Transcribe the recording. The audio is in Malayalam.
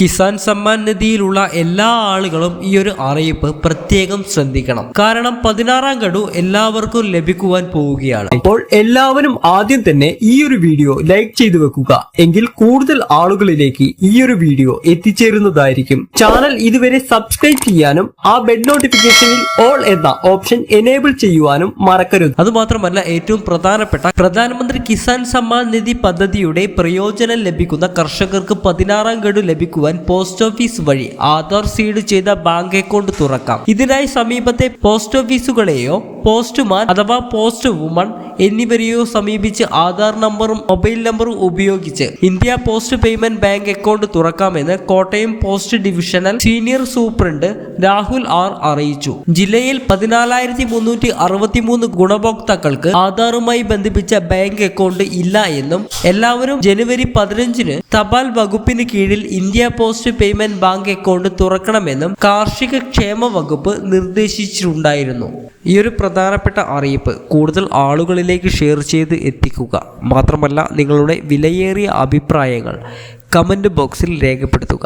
കിസാൻ സമ്മാൻ നിധിയിലുള്ള എല്ലാ ആളുകളും ഈ ഒരു അറിയിപ്പ് പ്രത്യേകം ശ്രദ്ധിക്കണം. കാരണം പതിനാറാം ഗഡു എല്ലാവർക്കും ലഭിക്കുവാൻ പോവുകയാണ്. അപ്പോൾ എല്ലാവരും ആദ്യം തന്നെ ഈ ഒരു വീഡിയോ ലൈക്ക് ചെയ്തു വെക്കുക. എങ്കിൽ കൂടുതൽ ആളുകളിലേക്ക് ഈ ഒരു വീഡിയോ എത്തിച്ചേരുന്നതായിരിക്കും. ചാനൽ ഇതുവരെ സബ്സ്ക്രൈബ് ചെയ്യാനും ആ ബെഡ് നോട്ടിഫിക്കേഷനിൽ ഓൾ എന്ന ഓപ്ഷൻ എനേബിൾ ചെയ്യുവാനും മറക്കരുത്. അതുമാത്രമല്ല ഏറ്റവും പ്രധാനപ്പെട്ട പ്രധാനമന്ത്രി കിസാൻ സമ്മാൻ നിധി പദ്ധതിയുടെ പ്രയോജനം ലഭിക്കുന്ന കർഷകർക്ക് പതിനാറാം ഗഡു ലഭിക്കുവാൻ പോസ്റ്റ് ഓഫീസ് വഴി ആധാർ സീഡ് ചെയ്ത ബാങ്ക് അക്കൗണ്ട് തുറക്കാം. ഇതിനായി സമീപത്തെ പോസ്റ്റ് ഓഫീസുകളെയോ പോസ്റ്റ്മാൻ അഥവാ പോസ്റ്റ് വുമൺ എന്നിവരെയോ സമീപിച്ച് ആധാർ നമ്പറും മൊബൈൽ നമ്പറും ഉപയോഗിച്ച് India post payment bank account തുറക്കാമെന്ന് Kottayam post divisional senior superintendent Rahul R അറിയിച്ചു. ജില്ലയിൽ പതിനാലായിരത്തി മുന്നൂറ്റി അറുപത്തിമൂന്ന് ഗുണഭോക്താക്കൾക്ക് ആധാറുമായി ബന്ധിപ്പിച്ച ബാങ്ക് അക്കൗണ്ട് ഇല്ല എന്നും എല്ലാവരും ജനുവരി പതിനഞ്ചിന് തപാൽ വകുപ്പിന് കീഴിൽ India post payment bank account തുറക്കണമെന്നും കാർഷിക ക്ഷേമ വകുപ്പ് നിർദ്ദേശിച്ചിട്ടുണ്ടായിരുന്നു. ഈ ഒരു പ്രധാനപ്പെട്ട അറിയിപ്പ് കൂടുതൽ ആളുകളിലേക്ക് ഷെയർ ചെയ്ത് എത്തിക്കുക. മാത്രമല്ല നിങ്ങളുടെ വിലയേറിയ അഭിപ്രായങ്ങൾ കമന്റ് ബോക്സിൽ രേഖപ്പെടുത്തുക.